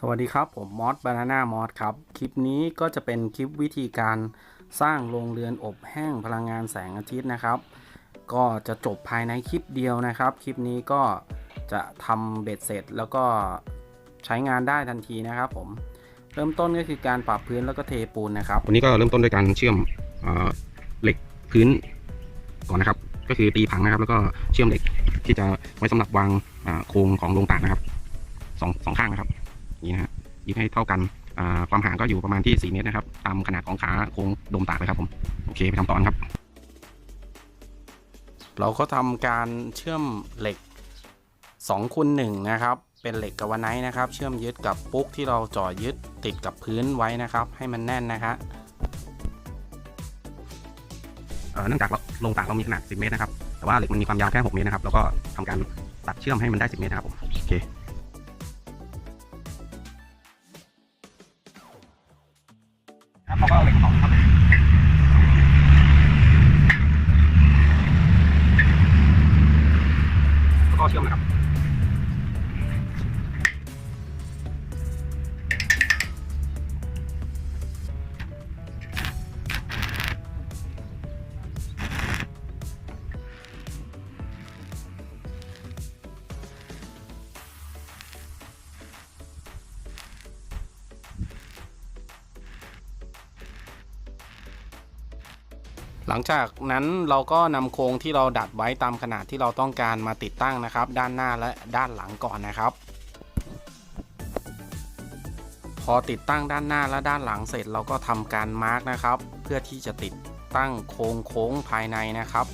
สวัสดีครับผมมอสบานาน่ามอสครับ คลิปนี้ก็จะเป็นคลิปวิธีการสร้างโรงเรือนอบแห้งพลังงานแสงอาทิตย์นะครับ ก็จะจบภายในคลิปเดียวนะครับ คลิปนี้ก็จะทำเบ็ดเสร็จแล้วก็ใช้งานได้ทันทีนะครับผมเริ่มต้นก็คือการปรับพื้นแล้วก็เทปูนนะครับ วันนี้ก็เริ่มต้นด้วยการเชื่อมเอเหล็กพื้นก่อนนะครับ ก็คือตีผังนะครับ แล้วก็เชื่อมเหล็กที่จะไว้สำหรับวางโครงของโรงตากนะครับสองสองข้างนะครับ นี้นะฮะยึดให้เท่ากันอ่าความห่างก็อยู่ประมาณที่ 4 เมตรนะครับ ตามขนาดของขาโครงโดมตากเลยครับผม โอเค ไปทำต่อนะครับ เราก็ทำการเชื่อมเหล็ก2คูณ1นะครับ เป็นเหล็กกาวาไนท์นะครับ เชื่อมยึดกับปุ๊กที่เราจ่อยึดติดกับพื้นไว้นะครับ ให้มันแน่นนะครับเอ่อเนื่องจากเราโรงตากเรามีขนาด 10 เมตรนะครับ แต่ว่าเหล็กมันมีความยาวแค่ 6 เมตรนะครับ แล้วก็ทำการตัดเชื่อมให้มันได้ 10 เมตรนะครับผม โอเค หลังจากนั้นเราก็นำโครงที่เราดัดไว้ตามขนาดที่เราต้องการมาติดตั้งนะครับ ด้านหน้าและด้านหลังก่อนนะครับ พอติดตั้งด้านหน้าและด้านหลังเสร็จเราก็ทำการมาร์กนะครับ เพื่อที่จะติดตั้งโครงโค้งภายในนะครับ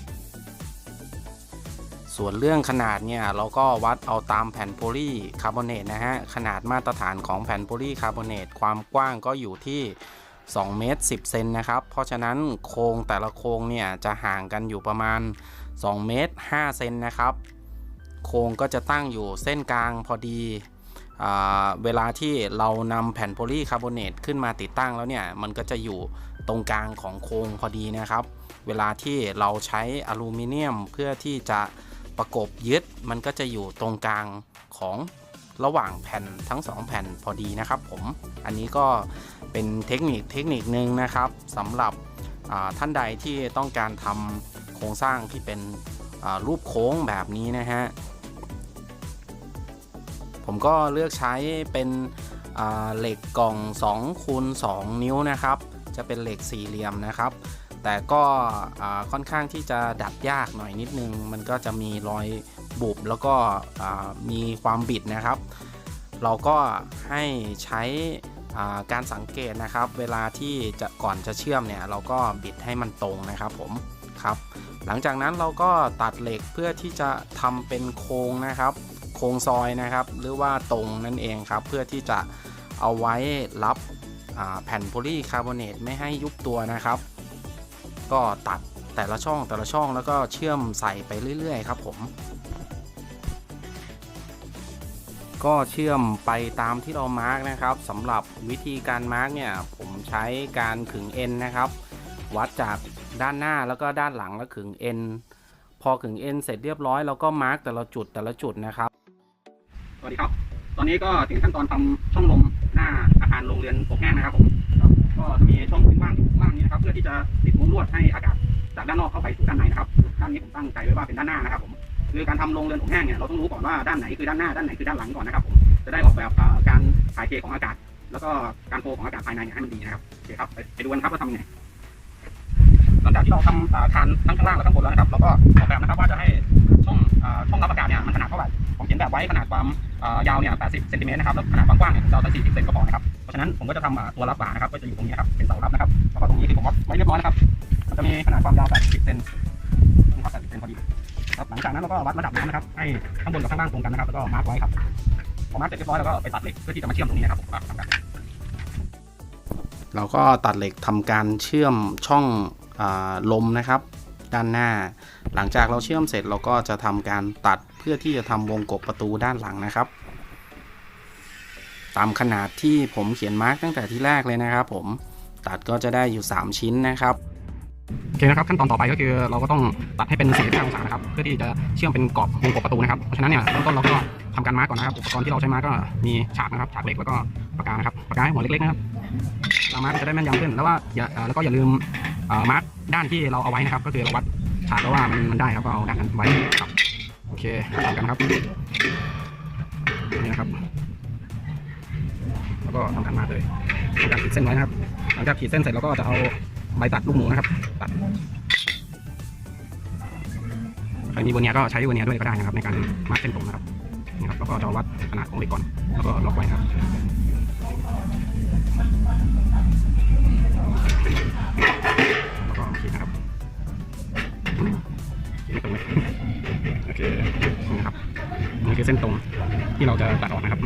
ส่วนเรื่องขนาดเนี่ยเราก็วัดเอาตามแผ่นโพลีคาร์บอเนตนะฮะขนาดมาตรฐานของแผ่นโพลีคาร์บอเนตความกว้างก็อยู่ที่ 2 เมตร 10 เซนนะครับ เพราะฉะนั้นโครงแต่ละโครงเนี่ยจะห่างกันอยู่ประมาณ 2 เมตร 5 เซนนะครับ โครงก็จะตั้งอยู่เส้นกลางพอดีเวลาที่เรานำแผ่นโพลีคาร์บอเนตขึ้นมาติดตั้งแล้วเนี่ยมันก็จะอยู่ตรงกลางของโครงพอดีนะครับ เวลาที่เราใช้อลูมิเนียมเพื่อที่จะประกบยึด มันก็จะอยู่ตรงกลางของระหว่างแผ่นทั้งสองแผ่นพอดีนะครับผม อันนี้ก็ เป็นเทคนิคเทคนิคนึงนะครับสำหรับท่านใดที่ต้องการทำโครงสร้างที่เป็นรูปโค้งแบบนี้นะฮะผมก็เลือกใช้เป็นเหล็กกล่อง2คูณ2นิ้วนะครับ จะเป็นเหล็กสี่เหลี่ยมนะครับ แต่ก็ค่อนข้างที่จะดัดยากหน่อยนิดนึง มันก็จะมีรอยบุบแล้วก็มีความบิดนะครับ เราก็ให้ใช้ การสังเกตนะครับ เวลาที่จะก่อนจะเชื่อมเนี่ยเราก็บิดให้มันตรงนะครับผมครับ หลังจากนั้นเราก็ตัดเหล็กเพื่อที่จะทำเป็นโครงนะครับ โครงซอยนะครับ หรือว่าตรงนั่นเองครับ เพื่อที่จะเอาไว้รับแผ่นโพลีคาร์บอเนตไม่ให้ยุบตัวนะครับ ก็ตัดแต่ละช่องแต่ละช่องแล้วก็เชื่อมใส่ไปเรื่อย ๆ ครับผม ก็เชื่อมไปตามที่เรามาร์กนะครับสำหรับวิธีการมาร์กเนี่ยผมใช้การขึงเอ็นนะครับ วัดจากด้านหน้าแล้วก็ด้านหลังแล้วขึงเอ็นพอขึงเอ็นเสร็จเรียบร้อยเราก็มาร์กแต่ละจุดแต่ละจุดนะครับสวัสดีครับ ตอนนี้ก็ถึงขั้นตอนทำช่องลมหน้าอาคารโรงเรียนปกแห้งนะครับผมก็จะมีช่องว่างอยู่ข้างล่างนี้นะครับ เพื่อที่จะติดมุ้งลวดให้อากาศจากด้านนอกเข้าไปสู่ด้านในนะครับด้านนี้ผมตั้งใจไว้ว่าเป็นด้านหน้านะครับผม คือการทำโรงเรือนอบแห้งเนี่ยเราต้องรู้ก่อนว่าด้านไหนคือด้านหน้าด้านไหนคือด้านหลังก่อนนะครับผมจะได้ออกแบบการถ่ายเทของอากาศ แล้วก็การโฟของอากาศภายในเนี่ยให้มันดีนะครับโอเคครับไปดูกันครับว่าทำยังไงหลังจากที่เราทำอาคารทั้งข้างล่างและข้างบนแล้วนะครับเราก็ออกแบบนะครับว่าจะให้ช่องช่องรับอากาศเนี่ยมันขนาดเท่าไหร่ผมเขียนแบบไว้ขนาดความยาวเนี่ย80เซนติเมตรนะครับแล้วขนาดความกว้างเนี่ยเราจะ40เซนก็พอนะครับเพราะฉะนั้นผมก็จะทำตัวรับฝานะครับก็จะอยู่ตรงนี้ครับเป็นเสารับนะครับแล้วก็ตรงนี้ที่ผมวัดไว้เรียบร้อยนะครับมันจะมีขนาดความยาว80เซนนะครับ80เซนพอดี ครับหลังจากนั้นเราก็วัดระดับน้ำนะครับ ให้ข้างบนกับข้างล่างตรงกันนะครับ แล้วก็มาร์กไว้ครับ พอมาร์กเสร็จเรียบร้อยแล้วก็ไปตัดเหล็กเพื่อที่จะมาเชื่อมตรงนี้นะครับผมครับทำกันเราก็ตัดเหล็กทำการเชื่อมช่องอลมนะครับ ด้านหน้า หลังจากเราเชื่อมเสร็จเราก็จะทำการตัดเพื่อที่จะทำวงกบประตูด้านหลังนะครับ ตามขนาดที่ผมเขียนมาร์กตั้งแต่ที่แรกเลยนะครับ ผมตัดก็จะได้อยู่ 3 ชิ้นนะครับ โอเคนะครับขั้นตอนต่อไปก็คือเราก็ต้องตัดให้เป็น45องศานะครับเพื่อที่จะเชื่อมเป็นกรอบวงกบประตูนะครับเพราะฉะนั้นเนี่ยเริ่มต้นเราก็ทำการมาร์กก่อนนะครับอุปกรณ์ที่เราใช้มาร์กก็มีฉากนะครับฉากเหล็กแล้วก็ปากกานะครับปากกาให้หัวเล็กๆนะครับเรามาร์กจะได้แม่นยำขึ้นแล้วว่าอย่าแล้วก็อย่าลืมมาร์กด้านที่เราเอาไว้นะครับก็คือเราวัดฉากแล้วว่ามันมันได้ครับก็เอาด้านนั้นไว้ครับโอเคทำกันครับนี่นะครับแล้วก็ทำการมาร์กเลยทำการขีดเส้นไว้นะครับหลังจากขีดเส้นเสร็จเราก็จะเอา ใบตัดลูกหมูนะครับตัดใครมีเวอร์เนียก็ใช้เวอร์เนียด้วยก็ได้นะครับ ในการมาร์กเส้นตรงนะครับนี่ครับแล้วก็จะวัดขนาดของเหล็กก่อนแล้วก็ล็อกไว้ครับแล้วก็ขีดนะครับขีดตรงเลยโอเคนะครับนี่คือเส้นตรงที่เราจะตัดออกนะครับ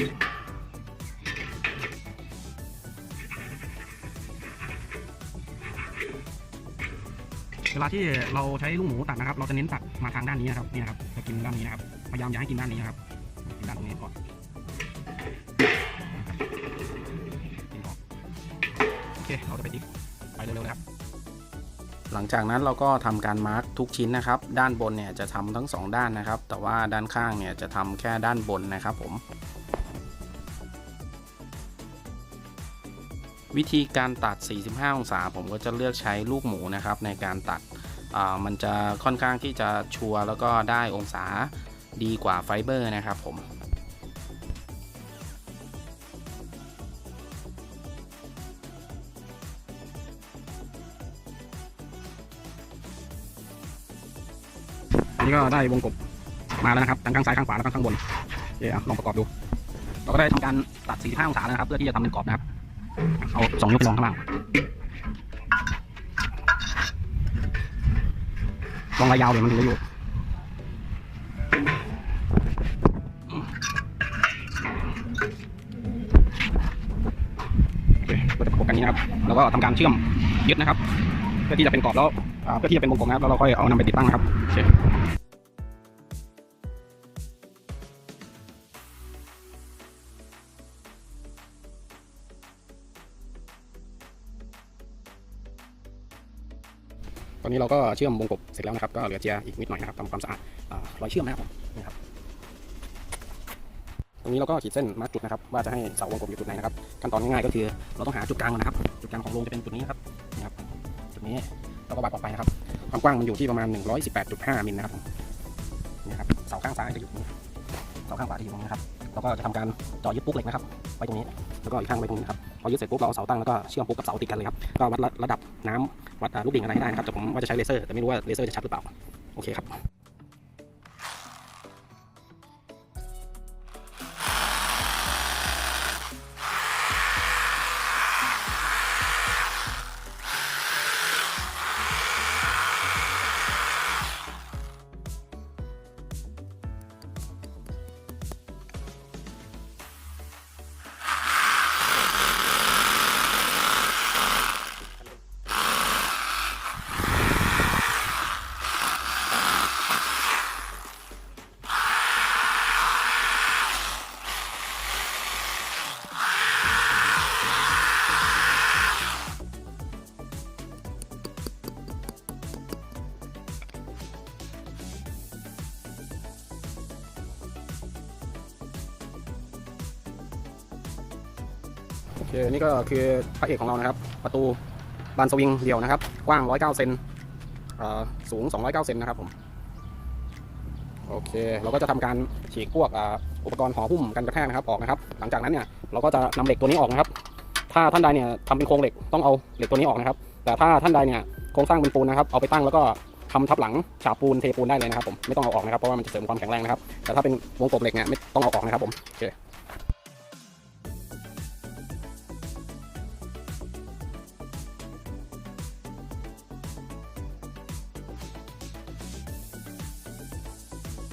เวลาที่เราใช้ลูกหมูตัดนะครับ เราจะเน้นตัดมาทางด้านนี้นะครับนี่ครับจะกินด้านนี้นะครับ พยายามอย่าให้กินด้านนี้นะครับกินด้านตรงนี้ก่อนกินออกโอเค เราจะไปติ๊กไปเร็วๆเลยครับ หลังจากนั้นเราก็ทำการมาร์กทุกชิ้นนะครับ ด้านบนเนี่ยจะทำทั้งสองด้านนะครับ แต่ว่าด้านข้างเนี่ยจะทำแค่ด้านบนนะครับผม วิธีการตัด 45 องศา ผมก็จะเลือกใช้ลูกหมูนะครับ ในการตัดมันจะค่อนข้างที่จะชัวร์แล้วก็ได้องศาดีกว่าไฟเบอร์นะครับผมอันนี้ก็ได้วงกบมาแล้วนะครับทั้งข้างซ้ายข้างขวาแล้วก็ข้างบนเดี๋ยวลองประกอบดู เราก็ได้ทำการตัด 45 องศาแล้วนะครับ เพื่อที่จะทำเป็นกรอบนะครับ เอาสองนิ้วไปลองข้างล่างลองระยาวเดี๋ยวมันถึงจะอยู่โอเคเราจะประกบกันนี้นะครับ แล้วก็ทำการเชื่อมยึดนะครับ เพื่อที่จะเป็นกรอบแล้วเพื่อที่จะเป็นวงกลมนะครับ แล้วเราค่อยเอานำไปติดตั้งนะครับ ตอนนี้เราก็เชื่อมวงกบเสร็จแล้วนะครับก็เหลือเจียอีกนิดหน่อยนะครับทำความสะอาดรอยเชื่อมนะครับนี่ครับตรงนี้เราก็ขีดเส้นมาร์กจุดนะครับว่าจะให้เสาวงกบอยู่จุดไหนนะครับขั้นตอนง่ายๆก็คือเราต้องหาจุดกลางนะครับ จุดกลางของโรงจะเป็นจุดนี้นะครับนี่ครับจุดนี้เราก็วัดออกไปนะครับ ความกว้างมันอยู่ที่ประมาณ 118.5มิลนะครับนี่ครับเสาข้างซ้ายจะอยู่ตรงนี้เสาข้างขวาจะอยู่ตรงนี้นะครับเราก็จะทำการเจาะยึดปุ๊กเหล็กนะครับไว้ตรงนี้แล้วก็อีกข้างไว้ตรงนี้ครับ พอยึดเสร็จปุ๊บเราเอาเสาตั้งแล้วก็เชื่อมปุ๊บกับเสาติดกันเลยครับก็วัดระดับน้ำวัดลูกดิ่งอะไรให้ได้นะครับแต่ผมว่าจะใช้เลเซอร์แต่ไม่รู้ว่าเลเซอร์จะชัดหรือเปล่าโอเคครับ นี่ก็คือพระเอกของเรานะครับ ประตูบานสวิงเดี่ยวนะครับ กว้าง 109 เซนสูง 209 เซนนะครับผม โอเค เราก็จะทำการฉีกพวกอุปกรณ์ห่อหุ้มกันกระแทกนะครับออกนะครับ หลังจากนั้นเนี่ยเราก็จะนำเหล็กตัวนี้ออกนะครับ ถ้าท่านใดเนี่ยทำเป็นโครงเหล็กต้องเอาเหล็กตัวนี้ออกนะครับ แต่ถ้าท่านใดเนี่ยโครงสร้างเป็นปูนนะครับ เอาไปตั้งแล้วก็ทำทับหลังฉาบปูนเทปูนได้เลยนะครับผมไม่ต้องเอาออกนะครับเพราะว่ามันจะเสริมความแข็งแรงนะครับ แต่ถ้าเป็นวงกบเหล็กเนี่ยไม่ต้องเอาออกนะครับผมโอเค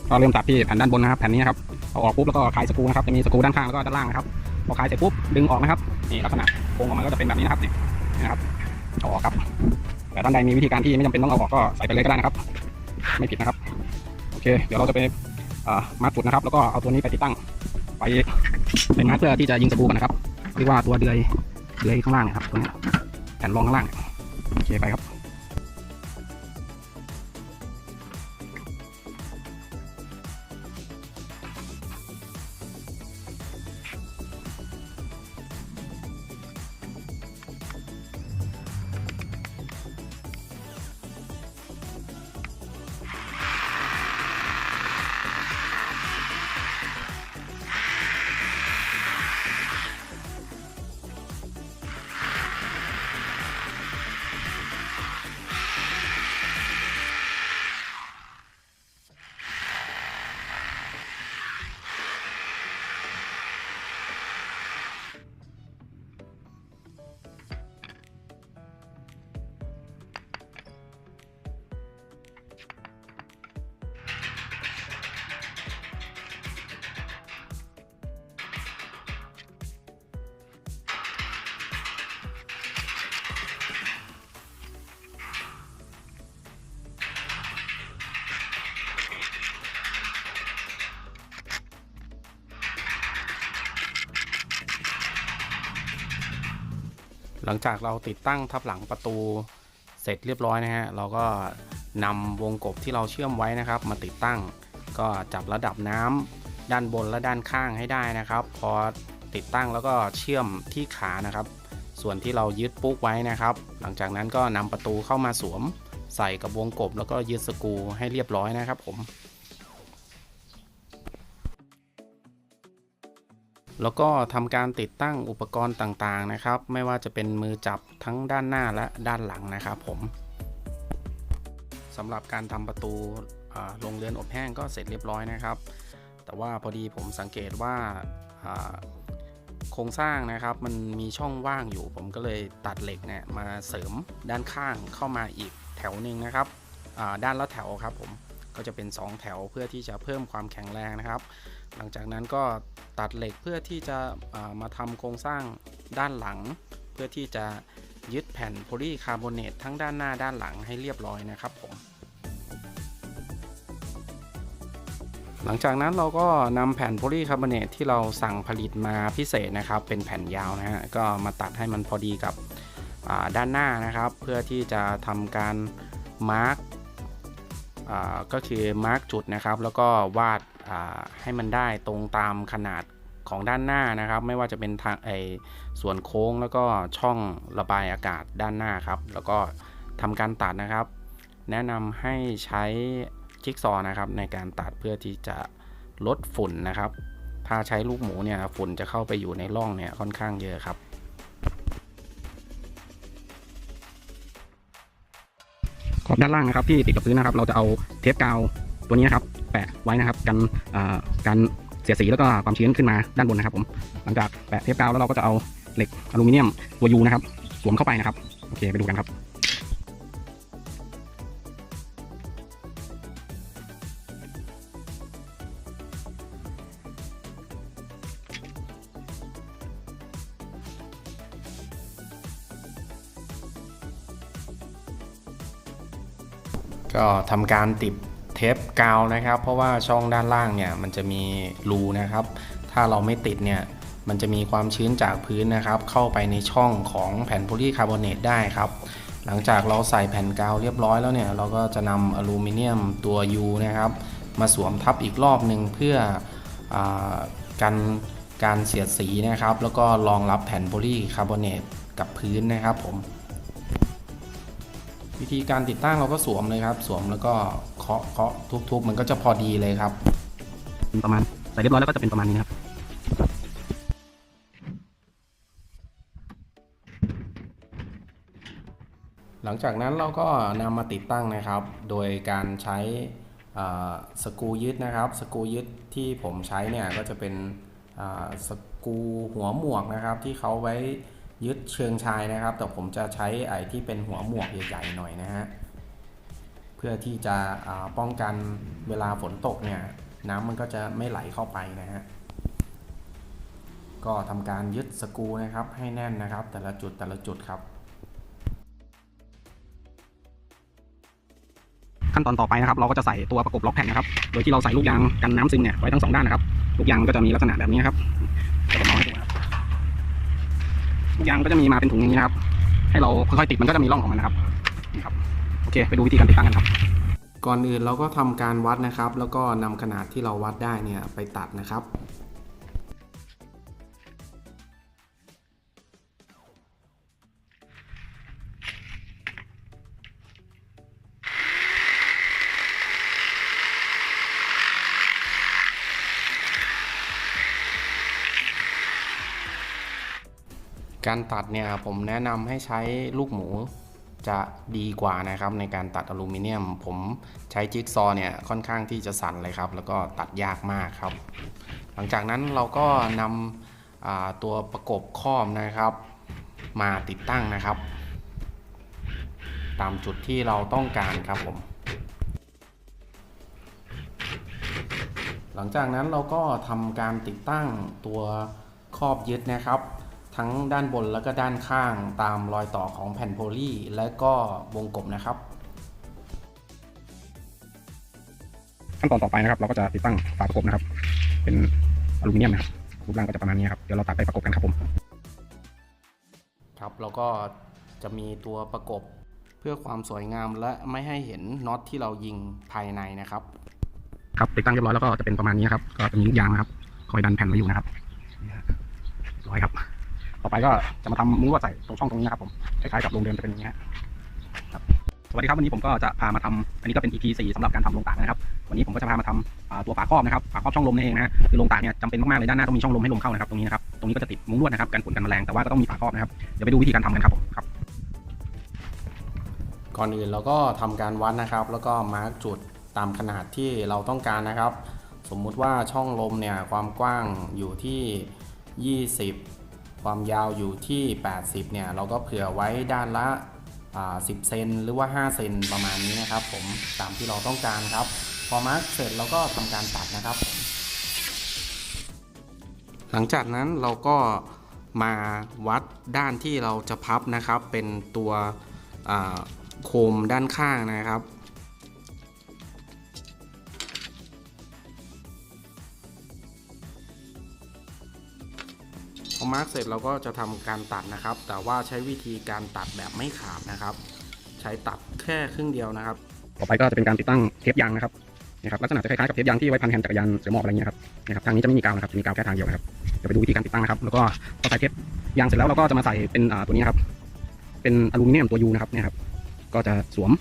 ก็เริ่มตัดที่แผ่นด้านบนนะครับแผ่นนี้นะครับเอาออกปุ๊บแล้วก็คลายสกรูนะครับจะมีสกรูด้านข้างแล้วก็ด้านล่างนะครับพอคลายเสร็จปุ๊บดึงออกนะครับนี่ลักษณะโครงของมันก็จะเป็นแบบนี้นะครับนี่นะครับเอาออกครับ แต่ท่านใดมีวิธีการที่ไม่จำเป็นต้องเอาออกก็ใส่ไปเลยก็ได้นะครับ ไม่ผิดนะครับโอเค เดี๋ยวเราจะไปมัดจุดนะครับ แล้วก็เอาตัวนี้ไปติดตั้งไปไปมัดเพื่อที่จะยิงสกรูกันนะครับเรียกว่าตัวเดือยเดือยข้างล่างนะครับตัวนี้แผ่นรองข้างล่างโอเคไปครับ หลังจากเราติดตั้งทับหลังประตูเสร็จเรียบร้อยนะฮะเราก็นำวงกบที่เราเชื่อมไว้นะครับ มาติดตั้ง ก็จับระดับน้ำด้านบนและด้านข้างให้ได้นะครับ พอติดตั้งแล้วก็เชื่อมที่ขานะครับ ส่วนที่เรายึดปุ๊กไว้นะครับ หลังจากนั้นก็นำประตูเข้ามาสวม ใส่กับวงกบแล้วก็ยึดสกูให้เรียบร้อยนะครับผม แล้วก็ทำการติดตั้งอุปกรณ์ต่างๆนะครับ ไม่ว่าจะเป็นมือจับทั้งด้านหน้าและด้านหลังนะครับผมสำหรับการทำประตูโรงเรือนอบแห้งก็เสร็จเรียบร้อยนะครับ แต่ว่าพอดีผมสังเกตว่าโครงสร้างนะครับมันมีช่องว่างอยู่ ผมก็เลยตัดเหล็กเนี่ยมาเสริมด้านข้างเข้ามาอีกแถวหนึ่งนะครับด้านละแถวครับผม ก็จะเป็น 2 แถวเพื่อที่จะเพิ่มความแข็งแรงนะครับ หลังจากนั้นก็ตัดเหล็กเพื่อที่จะามาทำโครงสร้างด้านหลัง เพื่อที่จะยึดแผ่นโพลีคาร์บอเนตทั้งด้านหน้าด้านหลังให้เรียบร้อยนะครับผมหลังจากนั้นเราก็นำแผ่นโพลีคาร์บอเนตที่เราสั่งผลิตมาพิเศษนะครับ เป็นแผ่นยาวนะฮะก็มาตัดให้มันพอดีกับด้านหน้านะครับ เพื่อที่จะทำการมาร์ก ก็คือมาร์กจุดนะครับ แล้วก็วาดให้มันได้ตรงตามขนาดของด้านหน้านะครับ ไม่ว่าจะเป็นทางไอส่วนโค้งแล้วก็ช่องระบายอากาศด้านหน้าครับ แล้วก็ทำการตัดนะครับ แนะนำให้ใช้จิ๊กซอนะครับในการตัดเพื่อที่จะลดฝุ่นนะครับ ถ้าใช้ลูกหมูเนี่ยฝุ่นจะเข้าไปอยู่ในร่องเนี่ยค่อนข้างเยอะครับ ขอบด้านล่างนะครับที่ติดกับพื้นนะครับ เราจะเอาเทปกาวตัวนี้นะครับ แปะไว้นะครับกันอ่าการเสียดสีแล้วก็ความชื้นขึ้นมาด้านบนนะครับ ผม หลังจากแปะเทปกาวแล้วเราก็จะเอาเหล็กอลูมิเนียมตัวยูนะครับ สวมเข้าไปนะครับ โอเค ไปดูกันครับ ก็ทำการติดเทปกาวนะครับ เพราะว่าช่องด้านล่างเนี่ยมันจะมีรูนะครับ ถ้าเราไม่ติดเนี่ยมันจะมีความชื้นจากพื้นนะครับ เข้าไปในช่องของแผ่นโพลีคาร์บอเนตได้ครับ หลังจากเราใส่แผ่นกาวเรียบร้อยแล้วเนี่ยเราก็จะนำอลูมิเนียมตัว U นะครับ มาสวมทับอีกรอบหนึ่งเพื่ออากันการเสียดสีนะครับ แล้วก็รองรับแผ่นโพลีคาร์บอเนตกับพื้นนะครับผม วิธีการติดตั้งเราก็สวมเลยครับ สวมแล้วก็เคาะเคาะทุบๆมันก็จะพอดีเลยครับ ประมาณใส่เรียบร้อยแล้วก็จะเป็นประมาณนี้นะครับ หลังจากนั้นเราก็นำมาติดตั้งนะครับ โดยการใช้อ่าสกรูยึดนะครับสกรูยึดที่ผมใช้เนี่ยก็จะเป็นอ่าสกรูหัวหมวกนะครับที่เขาไว้ ยึดเชิงชายนะครับ แต่ผมจะใช้ไอ้ที่เป็นหัวหมวกใหญ่ๆหน่อยนะฮะเพื่อที่จะป้องกันเวลาฝนตกเนี่ยน้ำมันก็จะไม่ไหลเข้าไปนะฮะก็ทำการยึดสกูนะครับให้แน่นนะครับ แต่ละจุดแต่ละจุดครับ ขั้นตอนต่อไปนะครับ เราก็จะใส่ตัวประกบล็อกแผ่นนะครับ โดยที่เราใส่ลูกยางกันน้ำซึมเนี่ยไว้ทั้งสองด้านนะครับ ลูกยางก็จะมีลักษณะแบบนี้ครับเดี๋ยวผมเอาให้ดูนะครับลูก ยางก็จะมีมาเป็นถุงอย่างนี้นะครับ ให้เราค่อยๆติดมันก็จะมีร่องของมันนะครับนี่ครับ โอเคไปดูวิธีการติดตั้งกันครับ ก่อนอื่นเราก็ทำการวัดนะครับ แล้วก็นำขนาดที่เราวัดได้เนี่ยไปตัดนะครับ การตัดเนี่ยผมแนะนำให้ใช้ลูกหมูจะดีกว่านะครับในการตัดอลูมิเนียม ผมใช้จิ๊กซอว์เนี่ยค่อนข้างที่จะสั่นเลยครับ แล้วก็ตัดยากมากครับ หลังจากนั้นเราก็นำตัวประกบข้อมนะครับ มาติดตั้งนะครับ ตามจุดที่เราต้องการครับผม หลังจากนั้นเราก็ทำการติดตั้งตัวครอบยึดนะครับ ทั้งด้านบนแล้วก็ด้านข้างตามรอยต่อของแผ่นโพลีและก็วงกบนะครับ ขั้นตอนต่อไปนะครับ เราก็จะติดตั้งฝาประกบนะครับ เป็นอลูมิเนียมนะครับรูปร่างก็จะประมาณนี้ครับเดี๋ยวเราตัดไปประกบกันครับผม ครับแล้วก็จะมีตัวประกบเพื่อความสวยงามและไม่ให้เห็นน็อตที่เรายิงภายในนะครับ ครับติดตั้งเรียบร้อยแล้วก็จะเป็นประมาณนี้ครับ ก็จะมีลูกยางนะครับ คอยดันแผ่นไว้อยู่นะครับนี่ฮะเรียบร้อยครับ ต่อไปก็จะมาทำมุ้งลวดใส่ตรงช่องตรงนี้นะครับผมคล้ายๆกับโรงเรือนจะเป็นอย่างนี้ครับสวัสดีครับวันนี้ผมก็จะพามาทำอันนี้ก็เป็น EP 4สำหรับการทำโรงตากนะครับวันนี้ผมก็จะพามาทำอ่าตัวฝาครอบนะครับฝาครอบช่องลมนั่เองนะคือโรงตากเนี่ยจำเป็นมากๆเลยด้านหน้าต้องมีช่องลมให้ลมเข้านะครับตรงนี้นะครับตรงนี้ก็จะติดมุ้งลวดนะครับกันฝุ่นกันแมลงแต่ว่าก็ต้องมีฝาครอบนะครับเดี๋ยวไปดูวิธีการทำกันครับผมครับก่อนอื่นเราก็ทำการวัดนะครับ แล้วก็มาร์กจุดตามขนาดที่เราต้องการนะครับ สมมุติว่าช่องลมเนี่ยความกว้างอยู่ที่ 20 ความยาวอยู่ที่ 80 เนี่ย เราก็เผื่อไว้ด้านละ 10 เซนหรือว่า 5 เซนประมาณนี้นะครับ ผมตามที่เราต้องการครับ พอมาร์กเสร็จเราก็ทำการตัดนะครับ หลังจากนั้นเราก็มาวัดด้านที่เราจะพับนะครับ เป็นตัวโคมด้านข้างนะครับ มาร์กเสร็จเราก็จะทำการตัดนะครับ แต่ว่าใช้วิธีการตัดแบบไม่ขาดนะครับ ใช้ตัดแค่ครึ่งเดียวนะครับ ต่อไปก็จะเป็นการติดตั้งเทปยางนะครับนี่ครับลักษณะจะคล้ายๆกับเทปยางที่ไว้พันแฮนด์จักรยานเสือหมอบอะไรเงี้ยครับนี่ครับทางนี้จะไม่มีกาวนะครับจะมีกาวแค่ทางเดียวนะครับเดี๋ยวไปดูวิธีการติดตั้งนะครับ แล้วก็พอใส่เทปยางเสร็จแล้วเราก็จะมาใส่เป็นอ่าตัวนี้ครับเป็นอลูมิเนียมตัวยูนะครับเนี่ยครับก็จะสวม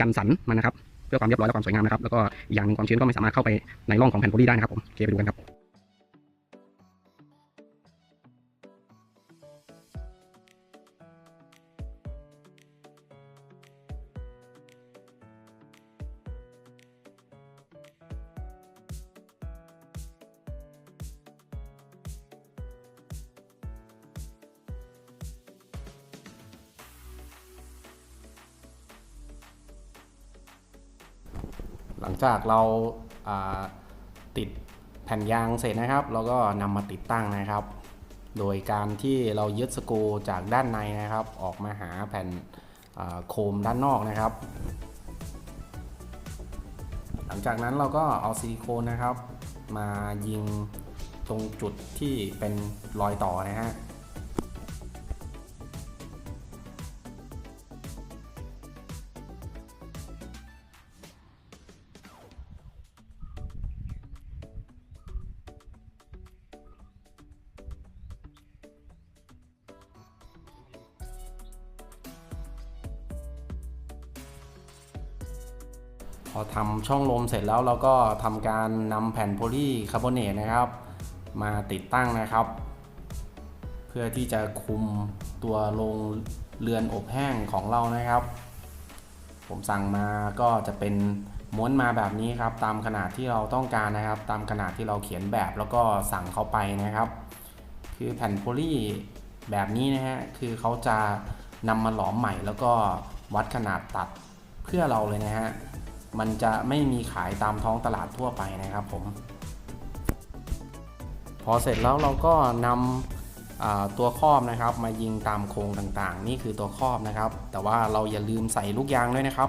กันสันมันนะครับ เพื่อความเรียบร้อยและความสวยงามนะครับแล้วก็อีกอย่างหนึ่งความชื้นก็ไม่สามารถเข้าไปในร่องของแผ่นโพลีได้นะครับผมโอเคไปดูกันครับ หลังจากเราาติดแผ่นยางเสร็จนะครับ เราก็นำมาติดตั้งนะครับ โดยการที่เรายึดสกรูจากด้านในนะครับ ออกมาหาแผ่นโคมด้านนอกนะครับ หลังจากนั้นเราก็เอาซิลิโคนนะครับ มายิงตรงจุดที่เป็นรอยต่อนะฮะ ช่องลมเสร็จแล้วเราก็ทำการนำแผ่นโพลีคาร์บอเนตนะครับ มาติดตั้งนะครับ เพื่อที่จะคุมตัวโรงเรือนอบแห้งของเรานะครับ ผมสั่งมาก็จะเป็นม้วนมาแบบนี้ครับ ตามขนาดที่เราต้องการนะครับ ตามขนาดที่เราเขียนแบบแล้วก็สั่งเข้าไปนะครับ คือแผ่นโพลีแบบนี้นะฮะคือเขาจะนำมาหลอมใหม่แล้วก็วัดขนาดตัดเพื่อเราเลยนะฮะ มันจะไม่มีขายตามท้องตลาดทั่วไปนะครับผม พอเสร็จแล้วเราก็นำตัวครอบนะครับ มายิงตามโครงต่างๆ นี่คือตัวครอบนะครับ แต่ว่าเราอย่าลืมใส่ลูกยางด้วยนะครับ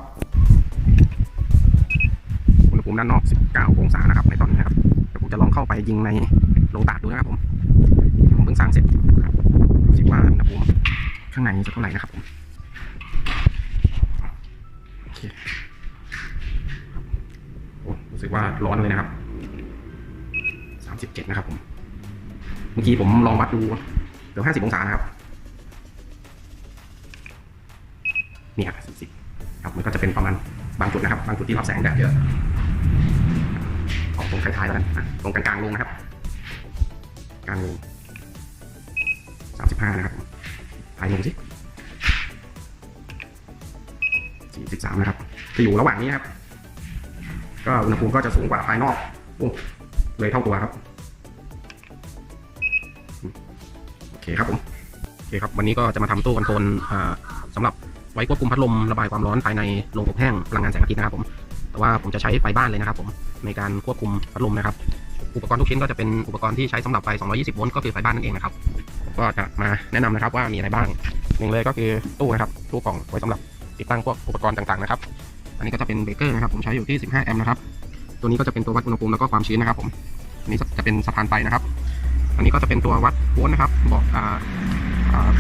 อุณหภูมิด้านนอก 19 องศานะครับในตอนนี้นะครับเดี๋ยวผมจะลองเข้าไปยิงในโรงตากดูนะครับผมผมเพิ่งสร้างเสร็จครับดูสิว่าอุณหภูมิข้างในจะเท่าไหร่นะครับผมโอเค รู้สึกว่าร้อนเลยนะครับ37นะครับผม เมื่อกี้ผมลองวัดดูเกือบ50องศานะครับเนี่ย40ครับมันก็จะเป็นประมาณบางจุดนะครับ บางจุดที่รับแสงแดดเยอะเอาตรงท้ายๆแล้วกันะตรงกลางๆลงนะครับกลางลง35นะครับท้ายลงสิ43นะครับจะอยู่ระหว่างนี้นะครับ ก็อุณหภูมิก็จะสูงกว่าภายนอกอเลยเท่าตัวครับโอเคครับผมโอเคครับวันนี้ก็จะมาทำตู้คอนโทรลอ่าสำหรับไว้ควบคุมพัดลมระบายความร้อนภายในโรงอบแห้งพลังงานแสงอาทิตย์นะครับผมแต่ว่าผมจะใช้ไฟบ้านเลยนะครับ ผมในการควบคุมพัดลมนะครับ อุปกรณ์ทุกชิ้นก็จะเป็นอุปกรณ์ที่ใช้สำหรับไฟ 220 โวลต์ก็คือไฟบ้านนั่นเองนะครับก็จะมาแนะนำนะครับว่ามีอะไรบ้างหนึ่งเลยก็คือตู้นะครับตู้กล่องไว้สำหรับติดตั้งพวกอุปกรณ์ต่างๆนะครับ อันนี้ก็จะเป็นเบรกเกอร์นะครับผมใช้อยู่ที่ 15 แอมป์นะครับ ตัวนี้ก็จะเป็นตัววัดอุณหภูมิแล้วก็ความชื้นนะครับผมอันนี้จะเป็นสะพานไฟนะครับ อันนี้ก็จะเป็นตัววัดโวลต์นะครับ บอก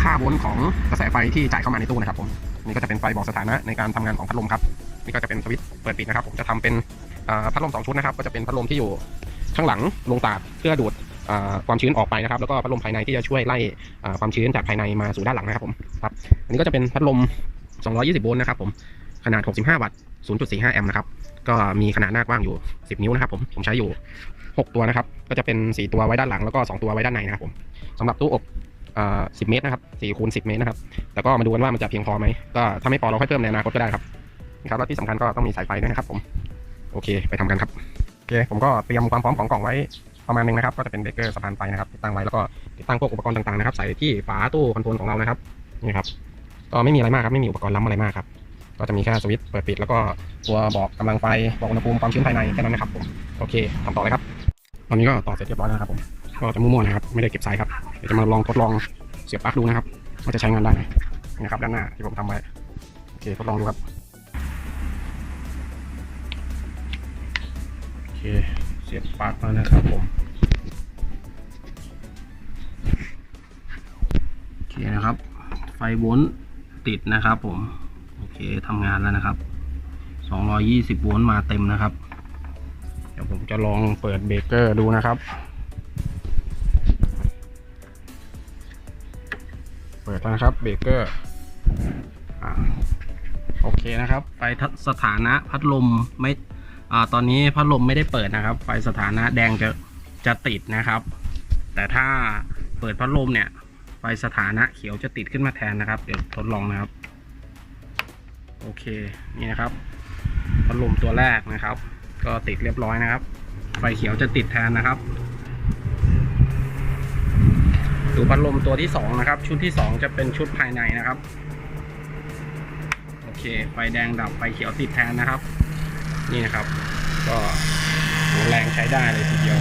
ค่าโวลต์ของกระแสไฟที่จ่ายเข้ามาในตู้นะครับผมอันนี่ก็จะเป็นไฟบอกสถานะในการทำงานของพัดลมครับนี่ก็จะเป็นสวิตช์เปิดปิดนะครับ ผมจะทำเป็นพัดลมสองชุดนะครับ ก็จะเป็นพัดลมที่อยู่ข้างหลังลงตากเพื่อดูดความชื้นออกไปนะครับ แล้วก็พัดลมภายในที่จะช่วยไล่ความชื้นจากภายในมาสู่ด้านหลังนะครับผมครับอันนี้ก็จะเป็นพัดลม 220 โวลต์นะครับผม ขนาด 65 วัตต์ 0.45 แอมป์นะครับ ก็มีขนาดหน้ากว้างอยู่ 10 นิ้วนะครับผม ผมใช้อยู่ 6 ตัวนะครับ ก็จะเป็น 4 ตัวไว้ด้านหลังแล้วก็ 2 ตัวไว้ด้านในนะครับผมสำหรับตู้อบเอ่อ10เมตรนะครับ4คูณ10เมตรนะครับ แต่ก็มาดูกันว่ามันจะเพียงพอไหม ก็ถ้าไม่พอเราค่อยเพิ่มในอนาคตก็ได้ครับนะครับ แล้วที่สำคัญก็ต้องมีสายไฟด้วยนะครับผม โอเค ไปทำกันครับ โอเค ผมก็เตรียมความพร้อมของกล่องไว้ประมาณหนึงนะครับ ก็จะเป็นเบรกเกอร์สะพานไฟนะครับติดตั้งไว้แล้วก็ติดตั้งพวกอุปกรณ์ต่างๆนะครับ ใส่ที่ฝาตู้คอนโทรลของเรานะครับ นี่ครับ ก็ไม่มีอะไรมากครับ ไม่มีอุปกรณ์ล้ำอะไรมากครับ ก็จะมีแค่สวิตช์เปิดปิดแล้วก็ตัวบอกกำลังไฟบอกอุณหภูมิความชื้นภายในแค่นั้นนะครับผมโอเคทำต่อเลยครับ ตอนนี้ก็ต่อเสร็จเรียบร้อยแล้วนะครับผมก็จะมั่วๆนะครับไม่ได้เก็บสายครับเดี๋ยวจะมาลองทดลองเสียบปลั๊กดูนะครับว่าจะใช้งานได้ไหมนะครับด้านหน้าที่ผมทำไว้โอเคทดลองดูครับโอเคเสียบปลั๊กแล้วนะครับผมโอเคนะครับ ไฟโวลต์ติดนะครับผม เคทำงานแล้วนะครับ 220 โวลต์มาเต็มนะครับ เดี๋ยวผมจะลองเปิดเบรกเกอร์ดูนะครับ เปิดแล้วนะครับเบรกเกอร์อโอเคนะครับ ไฟสถานะพัดลมไม่อตอนนี้พัดลมไม่ได้เปิดนะครับ ไฟสถานะแดงจะจะติดนะครับ แต่ถ้าเปิดพัดลมเนี่ย ไฟสถานะเขียวจะติดขึ้นมาแทนนะครับ เดี๋ยวทดลองนะครับ โอเคนี่นะครับพัดลมตัวแรกนะครับ ก็ติดเรียบร้อยนะครับ ไฟเขียวจะติดแทนนะครับดูพัดลมตัวที่สองนะครับ ชุดที่สองจะเป็นชุดภายในนะครับโอเค ไฟแดงดับไฟเขียวติดแทนนะครับ นี่นะครับ ก็แรงใช้ได้เลยทีเดียว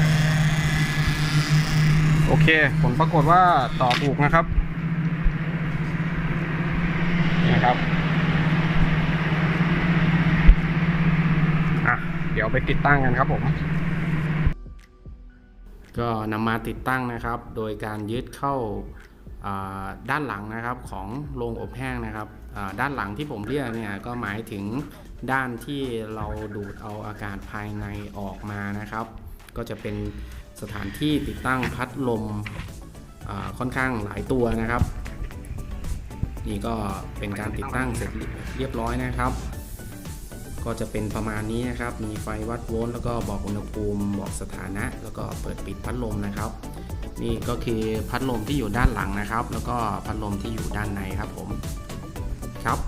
โอเค ผลปรากฏว่าต่อถูกนะครับนี่นะครับ อะ เดี๋ยวไปติดตั้งกันครับผม ก็นำมาติดตั้งนะครับ โดยการยึดเข้าาด้านหลังนะครับของโรงอบแห้งนะครับด้านหลังที่ผมเรียกเนี่ยก็หมายถึงด้านที่เราดูดเอาอากาศภายในออกมานะครับ ก็จะเป็นสถานที่ติดตั้งพัดลมค่อนข้างหลายตัวนะครับ นี่ก็เป็นการติดตั้งเสร็จเรียบร้อยนะครับ ก็จะเป็นประมาณนี้นะครับ มีไฟวัดโวลต์แล้วก็บอกอุณหภูมิ บอกสถานะ แล้วก็เปิดปิดพัดลมนะครับ นี่ก็คือพัดลมที่อยู่ด้านหลังนะครับ แล้วก็พัดลมที่อยู่ด้านในครับผม ครับ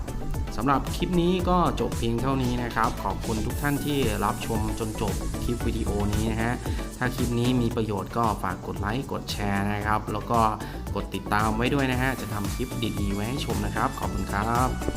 สำหรับคลิปนี้ก็จบเพียงเท่านี้นะครับ ขอบคุณทุกท่านที่รับชมจนจบคลิปวิดีโอนี้นะฮะ ถ้าคลิปนี้มีประโยชน์ก็ฝากกดไลค์ กดแชร์นะครับ แล้วก็กดติดตามไว้ด้วยนะฮะ จะทำคลิปดีๆไว้ให้ชมนะครับ ขอบคุณครับ